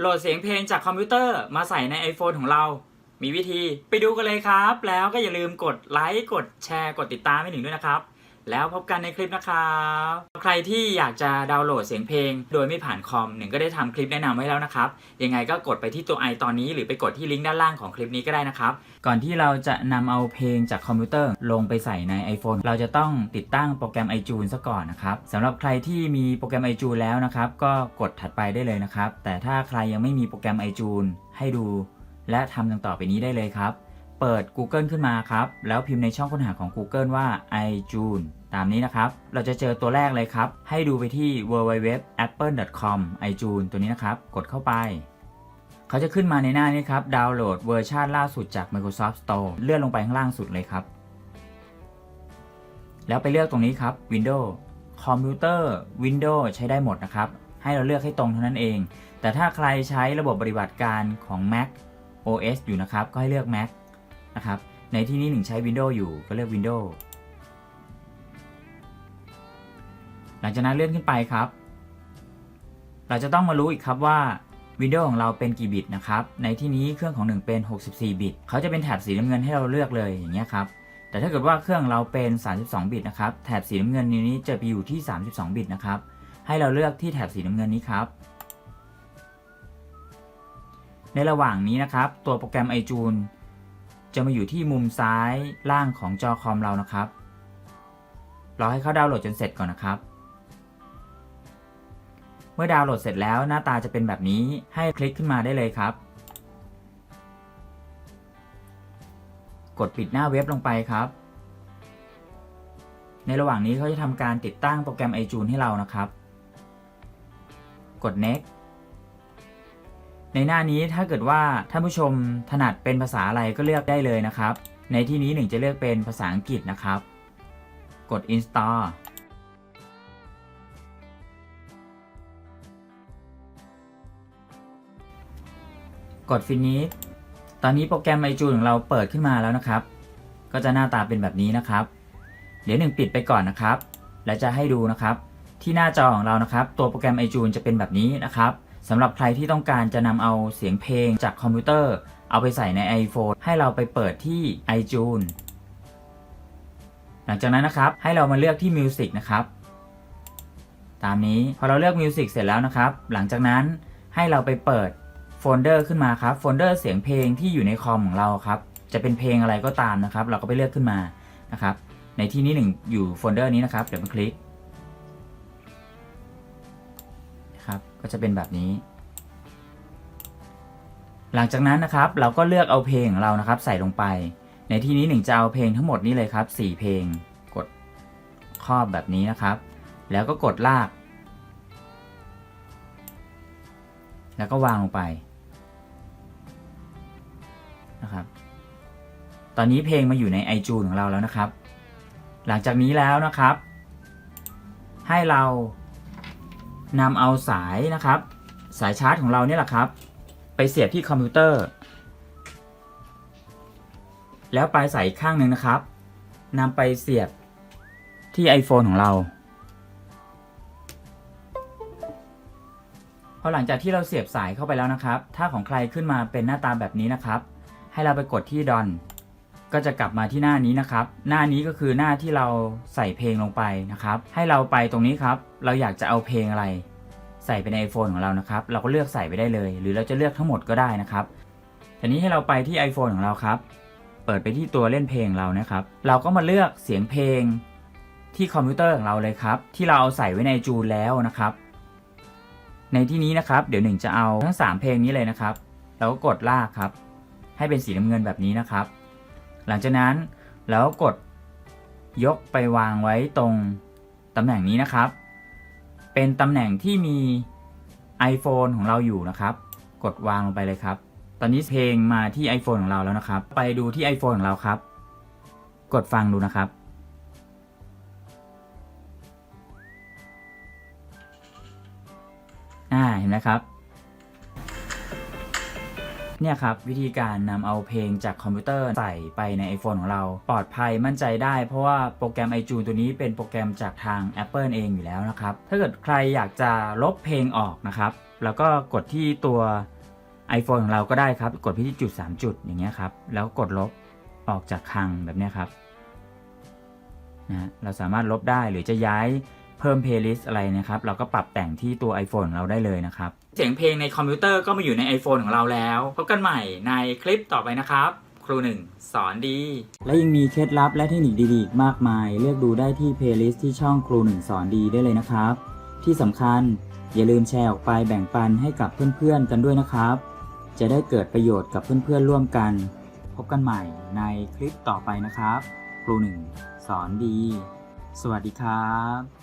โหลดเสียงเพลงจากคอมพิวเตอร์มาใส่ใน iPhone ของเรา มีวิธีไปดูกันเลยครับ แล้วก็อย่าลืมกดไลค์ กดแชร์ กดติดตามให้หนึ่งด้วยนะครับ แล้วพบกันในคลิปนะครับใครที่อยากจะดาวน์โหลดเสียงเพลง โดยไม่ผ่านคอมหนึ่งก็ได้ทำคลิปแนะนำไว้แล้วนะครับ ยังไงก็กดไปที่ตัวไอตอนนี้หรือไปกดที่ลิงก์ด้านล่างของคลิปนี้ก็ได้นะครับ ก่อนที่เราจะนำเอาเพลงจากคอมพิวเตอร์ลงไปใส่ใน iPhone เราจะต้องติดตั้งโปรแกรม iTunes ซะก่อนนะครับสำหรับใครที่มีโปรแกรม iTunes แล้วนะครับ ก็กดถัดไปได้เลยนะครับ แต่ถ้าใครยังไม่มีโปรแกรม iTunes ให้ดู และทำดังต่อไปนี้ได้เลยครับ เปิด Google ขึ้นมาครับ แล้วพิมพ์ในช่องค้นหาของ Google ว่า iTunes ตามนี้นะครับ เราจะเจอตัวแรกเลยครับ ให้ดูไปที่ www.apple.com iTunes ตัวนี้นะครับ กดเข้าไป เขาจะขึ้นมาในหน้านี้ครับ ดาวน์โหลดเวอร์ชันล่าสุดจาก Microsoft Store เลื่อนลงไปข้างล่างสุดเลยครับ แล้วไปเลือกตรงนี้ครับ Windows คอมพิวเตอร์ Windows ใช้ได้หมดนะครับ ให้เราเลือกให้ตรงเท่านั้นเอง แต่ถ้าใครใช้ระบบปฏิบัติการของ Mac OS อยู่นะครับ ก็ให้เลือก Mac นะครับ ในที่นี้หนึ่งใช้ Windows อยู่ก็เลือก Windows หลังจากนั้นเลื่อนขึ้นไปครับ เราจะต้องมารู้อีกครับว่า Windows ของเราเป็นกี่บิตนะครับ ในที่นี้เครื่องของหนึ่งเป็น 64 บิต เขาจะเป็นแถบสีน้ำเงินให้เราเลือกเลยอย่างเงี้ยครับ แต่ถ้าเกิดว่าเครื่องเราเป็น 32 บิตนะครับ แถบสีน้ำเงินนี้จะไปอยู่ที่ 32 บิตนะครับ ให้เราเลือกที่แถบสีน้ำเงินนี้ครับในระหว่างนี้นะครับ ตัวโปรแกรม iTunes จะมาอยู่ที่มุมซ้ายล่างของจอคอมเรานะครับรอให้เขาดาวน์โหลดจนเสร็จก่อนนะครับ เมื่อดาวน์โหลดเสร็จแล้วหน้าตาจะเป็นแบบนี้ให้คลิกขึ้นมาได้เลยครับ กดปิดหน้าเว็บลงไปครับ ในระหว่างนี้เขาจะทำการติดตั้งโปรแกรม iTunes ให้เรานะครับ กด next ในหน้านี้ถ้าเกิดว่าท่านผู้ชมถนัดเป็นภาษาอะไรก็เลือกได้เลยนะครับ ในที่นี้หนึ่งจะเลือกเป็นภาษาอังกฤษนะครับ กด install กด finish ตอนนี้โปรแกรม iTunes ของเราเปิดขึ้นมาแล้วนะครับ ก็จะหน้าตาเป็นแบบนี้นะครับ เดี๋ยวหนึ่งปิดไปก่อนนะครับ และจะให้ดูนะครับ ที่หน้าจอของเรานะครับ ตัวโปรแกรม iTunes จะเป็นแบบนี้นะครับ สำหรับใครที่ต้องการจะนำเอาเสียงเพลงจากคอมพิวเตอร์ เอาไปใส่ใน iPhone ให้เราไปเปิดที่ iTunes หลังจากนั้นนะครับให้เรามาเลือกที่ Music นะครับ ตามนี้พอเราเลือก Music เสร็จแล้วนะครับ หลังจากนั้นให้เราไปเปิดโฟลเดอร์ขึ้นมาครับโฟลเดอร์เสียงเพลงที่อยู่ในคอมของเราครับจะเป็นเพลงอะไรก็ตามนะครับ เราก็ไปเลือกขึ้นมานะครับในที่นี้หนึ่งอยู่โฟลเดอร์นี้นะครับเดี๋ยวมาคลิก ก็จะเป็นแบบนี้ หลังจากนั้นนะครับ เราก็เลือกเอาเพลงของเรานะครับ ใส่ลงไป ในที่นี้หนึ่งจะเอาเพลงทั้งหมดนี้เลยครับ 4 เพลง กดครอบแบบนี้นะครับ แล้วก็กดลาก แล้วก็วางลงไปนะครับ ตอนนี้เพลงมาอยู่ใน iTunes ของเราแล้วนะครับ หลังจากนี้แล้วนะครับ ให้เรา นำเอาสายนะครับ สายชาร์จของเราเนี่ยแหละครับ ไปเสียบที่คอมพิวเตอร์ แล้วปลายสายข้างหนึ่งนะครับนำไปเสียบที่ iPhone ของเราพอหลังจากที่เราเสียบสายเข้าไปแล้วนะครับ ถ้าของใครขึ้นมาเป็นหน้าตาแบบนี้นะครับ ให้เราไปกดที่ดอน ก็จะกลับมาที่หน้านี้นะครับ หน้านี้ก็คือหน้าที่เราใส่เพลงลงไปนะครับ ให้เราไปตรงนี้ครับ เราอยากจะเอาเพลงอะไร ใส่ไปใน iPhone ของเรานะครับ เราก็เลือกใส่ไปได้เลย หรือเราจะเลือกทั้งหมดก็ได้นะครับทีนี้ให้เราไปที่ iPhone ของเราครับ เปิดไปที่ตัวเล่นเพลงเรานะครับ เราก็มาเลือกเสียงเพลงที่คอมพิวเตอร์ของเราเลยครับ ที่เราเอาใส่ไว้ในจูนแล้วนะครับ ในที่นี้นะครับ เดี๋ยวหนึ่งจะเอาทั้ง 3 เพลงนี้เลยนะครับ เราก็กดลากครับ ให้เป็นสีน้ำเงินแบบนี้นะครับ หลังจากนั้นเราก็กดยกไปวางไว้ตรงตำแหน่งนี้นะครับ เป็นตำแหน่งที่มี iPhone ของเราอยู่นะครับ กดวางลงไปเลยครับ ตอนนี้เพลงมาที่ iPhone ของเราแล้วนะครับ ไปดูที่ iPhone ของเราครับ กดฟังดูนะครับ อ่าเห็นไหมครับ เนี่ยครับวิธีการนำเอาเพลงจากคอมพิวเตอร์ใส่ไปใน iPhone ของเรา ปลอดภัยมั่นใจได้ เพราะว่าโปรแกรม iTunes ตัวนี้เป็นโปรแกรมจากทาง Apple เองอยู่แล้วนะครับ ถ้าเกิดใครอยากจะลบเพลงออกนะครับแล้วก็กดที่ตัว iPhone ของเราก็ได้ครับ กดพิที่จุด 3 จุดอย่างเงี้ยครับแล้วกดลบออกจากคลังแบบเนี้ยครับนะเราสามารถลบได้หรือจะย้าย เพิ่ม playlist อะไรนะครับ เราก็ปรับแต่งที่ตัว iPhone ของเราได้เลยนะครับ เสียงเพลงในคอมพิวเตอร์ก็มาอยู่ใน iPhone ของเราแล้ว พบกันใหม่ในคลิปต่อไปนะครับ ครูหนึ่งสอนดี และยังมีเคล็ดลับและเทคนิคดีๆอีกมากมาย เลือกดูได้ที่ playlist ที่ช่องครูหนึ่งสอนดีได้เลยนะครับ ที่สำคัญอย่าลืมแชร์ออกไปแบ่งปันให้กับเพื่อนๆ กันด้วยนะครับ จะได้เกิดประโยชน์กับเพื่อนๆร่วมกัน พบกันใหม่ในคลิปต่อไปนะครับ ครูหนึ่งสอนดี สวัสดีครับ